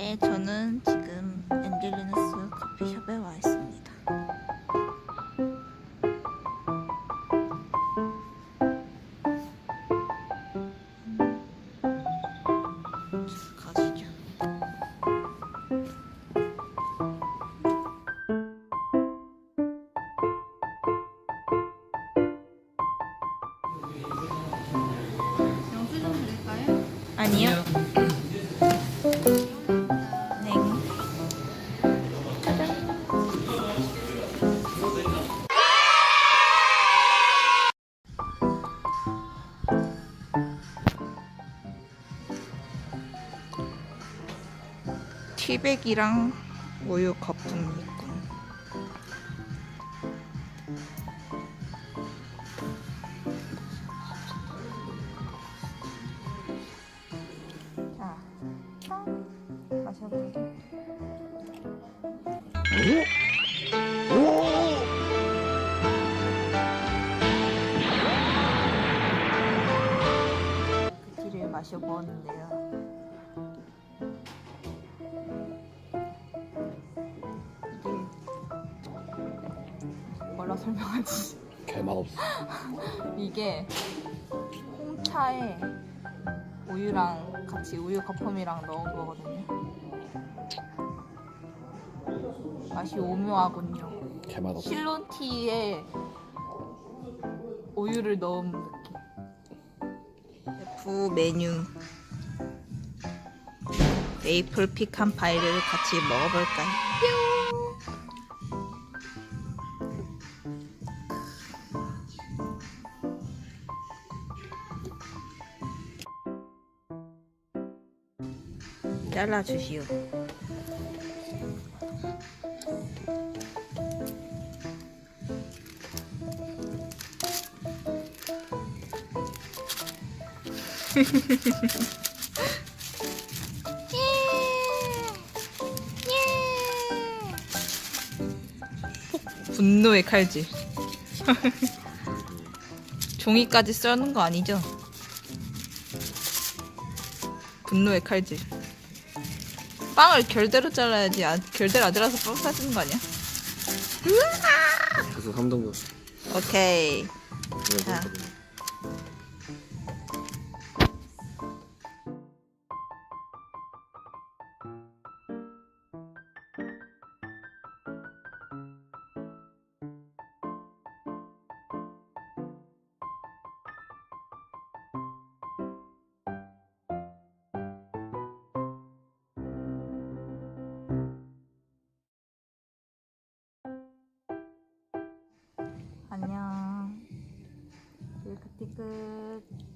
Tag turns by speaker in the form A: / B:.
A: 네, 저는 지금 엔젤리너스 커피숍에 와 있습니다. 자, 가시죠.
B: 영수증 드릴까요?
A: 아니요. 티백이랑 우유 거품이 있군. 자, 마셔볼게. 그 티를 마셔보았는데요. 뭐라 설명하지?
C: 개맛 없어.
A: 이게 홍차에 우유랑 같이 우유 거품이랑 넣은 거거든요. 맛이 오묘하군요.
C: 개맛 없어.
A: 실론티에 우유를 넣은 느낌. 부 메뉴 메이플 피칸 파이를 같이 먹어볼까요? 잘라주시오. 분노의 칼질. 종이까지 써는 거 아니죠? 분노의 칼질. 빵을 결대로 잘라야지. 아, 결대로 안 잘라서 빵 사주는 거 아니야?
C: 그래서 3등급.
A: 오케이. 자. 안녕. 밀크티 끝.